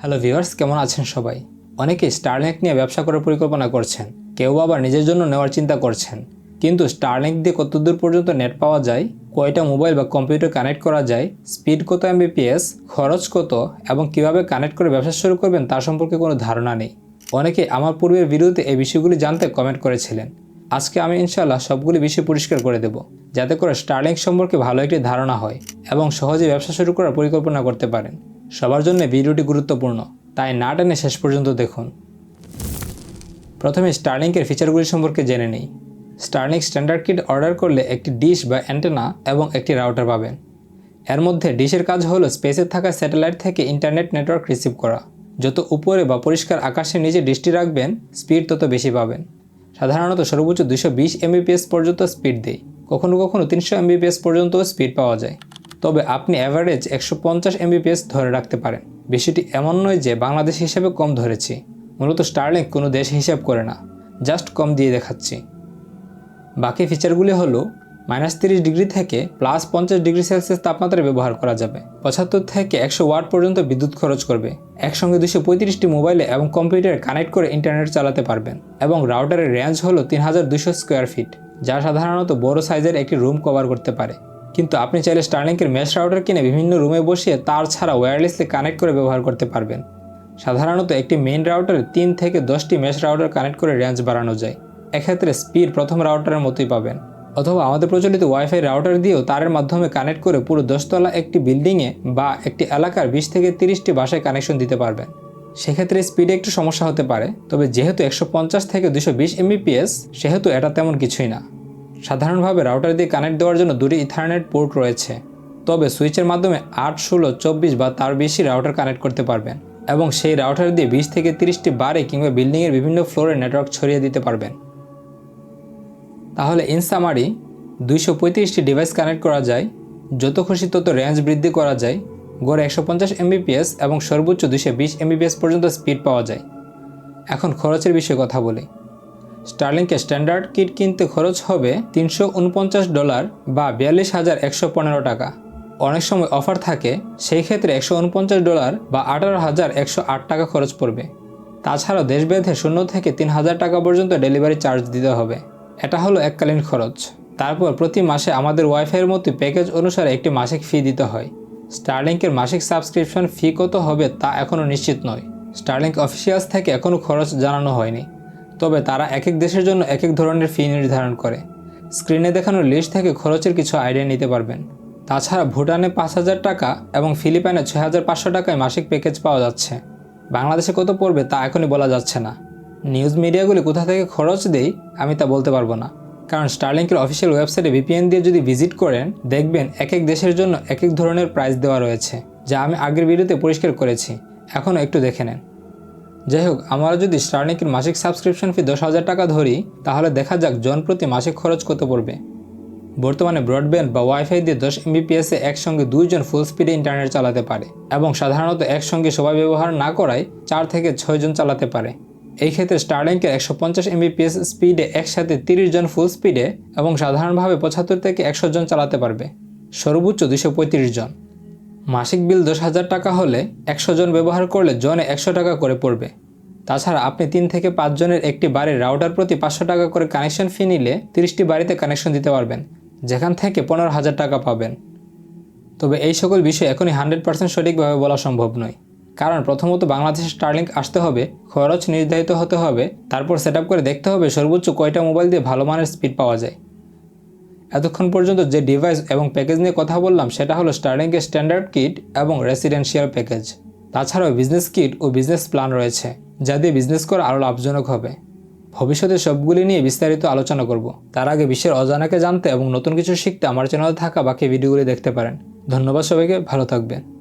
Hello viewers, কেমন আছেন সবাই? অনেকে স্টারলিংক নিয়ে ব্যবসা করার পরিকল্পনা করছেন। কেউ আবার নিজের জন্য নেওয়ার চিন্তা করছেন। কিন্তু স্টারলিংক দিয়ে কতদূর পর্যন্ত নেট পাওয়া যায়, কয়টা মোবাইল বা কম্পিউটার কানেক্ট করা যায়, স্পিড কত এমবিপিএস খরচ কত, এবং কীভাবে কানেক্ট করে ব্যবসা শুরু করবেন তার সম্পর্কে কোনো ধারণা নেই। অনেকে আমার পূর্বের ভিডিওতে এই বিষয়গুলি জানতে কমেন্ট করেছিলেন। আজকে আমি ইনশাল্লাহ সবগুলি বিষয় পরিষ্কার করে দেব, যাতে করে স্টারলিংক সম্পর্কে ভালো একটি ধারণা হয়, এবং সহজে ব্যবসা শুরু করার পরিকল্পনা করতে পারেন। সবার জন্য ভিডিওটি গুরুত্বপূর্ণ, তাই না টেনে শেষ পর্যন্ত দেখুন। প্রথমে স্টারলিংকের ফিচারগুলি সম্পর্কে জেনে নিই। স্টারলিংক স্ট্যান্ডার্ড কিট অর্ডার করলে একটি ডিশ বা অ্যান্টেনা এবং একটি রাউটার পাবেন। এর মধ্যে ডিশের কাজ হলো স্পেসে থাকা স্যাটেলাইট থেকে ইন্টারনেট নেটওয়ার্ক রিসিভ করা। যত উপরে বা পরিষ্কার আকাশের নিচে ডিশটি রাখবেন, স্পিড তত বেশি পাবেন। সাধারণত সর্বোচ্চ দুশো বিশ এমবিপিএস পর্যন্ত স্পিড দেয়। কখনও কখনও তিনশো এমবিপিএস পর্যন্ত স্পিড পাওয়া যায়। তবে আপনি অ্যাভারেজ একশো পঞ্চাশ এমবিপিএস ধরে রাখতে পারেন। বিষয়টি এমন নয় যে বাংলাদেশ হিসেবে কম ধরেছি। মূলত স্টারলিংক কোনো দেশ হিসাব করে না, জাস্ট কম দিয়ে দেখাচ্ছি। বাকি ফিচারগুলি হলো মাইনাস তিরিশ ডিগ্রি থেকে প্লাস পঞ্চাশ ডিগ্রি সেলসিয়াস তাপমাত্রা ব্যবহার করা যাবে। পঁচাত্তর থেকে একশো ওয়াট পর্যন্ত বিদ্যুৎ খরচ করবে। একসঙ্গে দুশো পঁয়ত্রিশটি মোবাইলে এবং কম্পিউটারে কানেক্ট করে ইন্টারনেট চালাতে পারবেন এবং রাউটারের রেঞ্জ হলো তিন হাজার দুশো স্কোয়ার ফিট যা সাধারণত বড় সাইজের একটি রুম কভার করতে পারে। কিন্তু আপনি চাইলে স্টারলিংকের মেশ রাউটার কিনে বিভিন্ন রুমে বসিয়ে তার ছাড়া ওয়্যারলেসলি কানেক্ট করে ব্যবহার করতে পারবেন। সাধারণত একটি মেইন রাউটারে তিন থেকে দশটি মেশ রাউটার কানেক্ট করে রেঞ্জ বাড়ানো যায়। এক্ষেত্রে স্পিড প্রথম রাউটারের মতোই পাবেন। অথবা আমাদের প্রচলিত ওয়াইফাই রাউটার দিয়েও তারের মাধ্যমে কানেক্ট করে পুরো দশতলা একটি বিল্ডিংয়ে বা একটি এলাকার বিশ থেকে তিরিশটি বাসায় কানেকশন দিতে পারবেন। সেক্ষেত্রে স্পিডে একটু সমস্যা হতে পারে, তবে যেহেতু একশো পঞ্চাশ থেকে দুশো বিশ এমবিপিএস সেহেতু এটা তেমন কিছুই না। সাধারণভাবে রাউটার দিয়ে কানেক্ট দেওয়ার জন্য দুটি ইথারনেট পোর্ট রয়েছে, তবে সুইচের মাধ্যমে আট, ষোলো, চব্বিশ বা তার বেশি রাউটার কানেক্ট করতে পারবেন এবং সেই রাউটার দিয়ে বিশ থেকে তিরিশটি বারে কিংবা বিল্ডিংয়ের বিভিন্ন ফ্লোরে নেটওয়ার্ক ছড়িয়ে দিতে পারবেন। তাহলে ইনসামারি দুইশো পঁয়ত্রিশটি ডিভাইস কানেক্ট করা যায়, যত খুশি তত রেঞ্জ বৃদ্ধি করা যায়, গড়ে একশো পঞ্চাশ এমবিপিএস এবং সর্বোচ্চ দুশো বিশ এমবিপিএস পর্যন্ত স্পিড পাওয়া যায়। এখন খরচের বিষয়ে কথা বলি। স্টার্লিংকে স্ট্যান্ডার্ড কিট কিনতে খরচ হবে তিনশো উনপঞ্চাশ ডলার বা বিয়াল্লিশ হাজার একশো পনেরো টাকা। অনেক সময় অফার থাকে, সেই ক্ষেত্রে একশো উনপঞ্চাশ ডলার বা আঠারো হাজার একশো আট টাকা খরচ পড়বে। তাছাড়াও দেশভেদে শূন্য থেকে তিন হাজার টাকা পর্যন্ত ডেলিভারি চার্জ দিতে হবে। এটা হলো এককালীন খরচ। তারপর প্রতি মাসে আমাদের ওয়াইফাইয়ের মতো প্যাকেজ অনুসারে একটি মাসিক ফি দিতে হয়। স্টারলিংকের মাসিক সাবস্ক্রিপশন ফি কত হবে তা এখনও নিশ্চিত নয়। স্টারলিংক অফিসিয়ালস থেকে এখনও খরচ জানানো হয়নি। তবে তারা এক এক দেশের জন্য এক এক ধরনের ফি নির্ধারণ করে। স্ক্রিনে দেখানো লিস্ট থেকে খরচের কিছু আইডিয়া নিতে পারবেন। তাছাড়া ভুটানে পাঁচ হাজার টাকা এবং ফিলিপাইনে ছয় হাজার পাঁচশো টাকায় মাসিক প্যাকেজ পাওয়া যাচ্ছে। বাংলাদেশে কত পড়বে তা এখনই বলা যাচ্ছে না। নিউজ মিডিয়াগুলি কোথা থেকে খরচ দেই, আমি তা বলতে পারব না। কারণ স্টারলিংকের অফিসিয়াল ওয়েবসাইটে ভিপিএন দিয়ে যদি ভিজিট করেন, দেখবেন এক এক দেশের জন্য এক এক ধরনের প্রাইস দেওয়া রয়েছে, যা আমি আগের ভিডিওতে পরিষ্কার করেছি। এখনও একটু দেখে নেন। যাই হোক আমরা যদি স্টারলিংকের মাসিক সাবস্ক্রিপশন ফি দশ হাজার টাকা ধরি, তাহলে দেখা যাক জন প্রতি মাসিক খরচ কত পড়বে। বর্তমানে ব্রডব্যান্ড বা ওয়াইফাই দিয়ে দশ এমবিপিএসে একসঙ্গে দুইজন ফুল স্পিডে ইন্টারনেট চালাতে পারে এবং সাধারণত একসঙ্গে সবাই ব্যবহার না করায় চার থেকে ছয়জন চালাতে পারে। এই ক্ষেত্রে স্টারলিংকের একশো পঞ্চাশ এমবিপিএস স্পিডে একসাথে তিরিশ জন ফুল স্পিডে এবং সাধারণভাবে পঁচাত্তর থেকে একশো জন চালাতে পারবে। সর্বোচ্চ দুশো পঁয়ত্রিশ জন। মাসিক বিল দশ হাজার টাকা হলে একশো জন ব্যবহার করলে জনে একশো টাকা করে পড়বে। তাছাড়া আপনি তিন থেকে পাঁচ জনের একটি বাড়ির রাউটার প্রতি পাঁচশো টাকা করে কানেকশন ফি নিলে তিরিশটি বাড়িতে কানেকশন দিতে পারবেন, যেখান থেকে পনেরো হাজার টাকা পাবেন। তবে এই সকল বিষয় এখনই হান্ড্রেড পার্সেন্ট সঠিকভাবে বলা সম্ভব নয়। কারণ প্রথমত বাংলাদেশে স্টারলিংক আসতে হবে, খরচ নির্ধারিত হতে হবে, তারপর সেট করে দেখতে হবে সর্বোচ্চ কয়টা মোবাইল দিয়ে ভালো মানের স্পিড পাওয়া যায়। এতক্ষণ পর্যন্ত যে ডিভাইস এবং প্যাকেজ নিয়ে কথা বললাম, সেটা হলো স্টার্টিংয়ের স্ট্যান্ডার্ড কিট এবং রেসিডেন্সিয়াল প্যাকেজ তাছাড়াও বিজনেস কিট ও বিজনেস প্ল্যান রয়েছে, যা দিয়ে বিজনেস করা আরও লাভজনক হবে। ভবিষ্যতে সবগুলি নিয়ে বিস্তারিত আলোচনা করব। তার আগে বিশ্বের অজানাকে জানতে এবং নতুন কিছু শিখতে আমার চ্যানেলে থাকা বাকি ভিডিওগুলি দেখতে পারেন। ধন্যবাদ সবাইকে, ভালো থাকবেন।